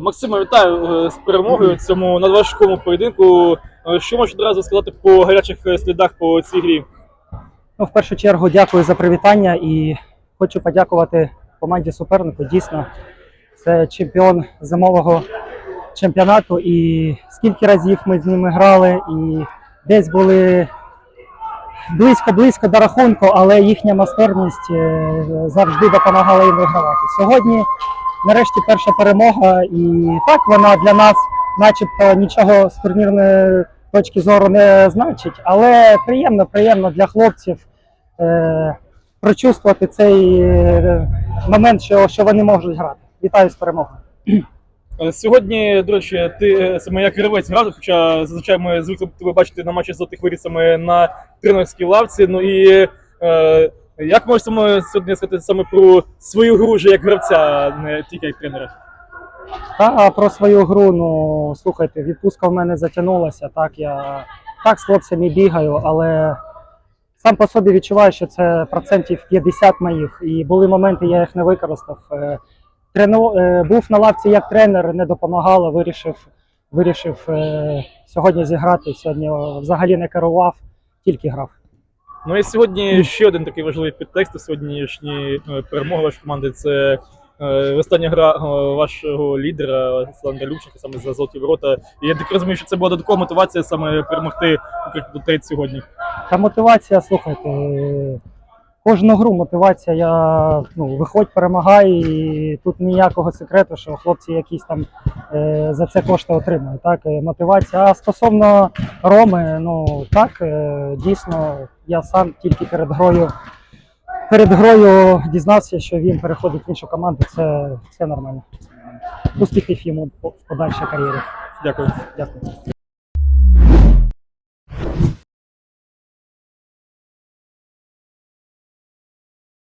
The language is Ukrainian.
Максиме, вітаю е, з перемогою в цьому надважкому поєдинку. Е, Що можеш одразу сказати по гарячих е, слідах по цій грі? Ну, в першу чергу дякую за привітання і хочу подякувати команді супернику. Дійсно, це чемпіон зимового чемпіонату. І скільки разів ми з ними грали, і десь були близько-близько до рахунку, але їхня майстерність завжди допомагала їм вигравати. Сьогодні, нарешті, перша перемога, і так вона для нас, начебто, нічого з турнірної точки зору не значить, але приємно, приємно для хлопців е, прочувствувати цей е, момент, що, що вони можуть грати. Вітаю з перемогою. Е, Сьогодні, до речі, ти е, саме як гравець грав, хоча зазвичай ми звикли тебе бачити на матчі з золотих саме на тренерській лавці. Ну і е, як можеш саме сьогодні сказати саме про свою гру вже як гравця, а не тільки як тренера? Та про свою гру, ну слухайте, відпустка в мене затягнулася. Так, я так з хлопцями бігаю, але сам по собі відчуваю, що це процентів 50 моїх. І були моменти, я їх не використав. Е, Трену, е, був на лавці як тренер, не допомагало, вирішив, вирішив е, сьогодні зіграти. Сьогодні взагалі не керував, тільки грав. Ну і сьогодні ще один такий важливий підтекст у сьогоднішньої е, перемоги вашої команди. Це е, остання гра е, вашого лідера Олександра Любченка саме за золоті ворота. І я так розумію, що це була додаткова мотивація саме перемогти у сьогодні. Та мотивація, слухайте, кожну гру мотивація, я ну, виходь, перемагай, і тут ніякого секрету, що хлопці якісь там е, за це кошти отримують. Так, е, мотивація. А стосовно Роми, ну так, е, дійсно, я сам тільки перед грою. Перед грою дізнався, що він переходить в іншу команду. Це, це нормально. Успіхів йому в подальшій кар'єрі. Дякую. Дякую.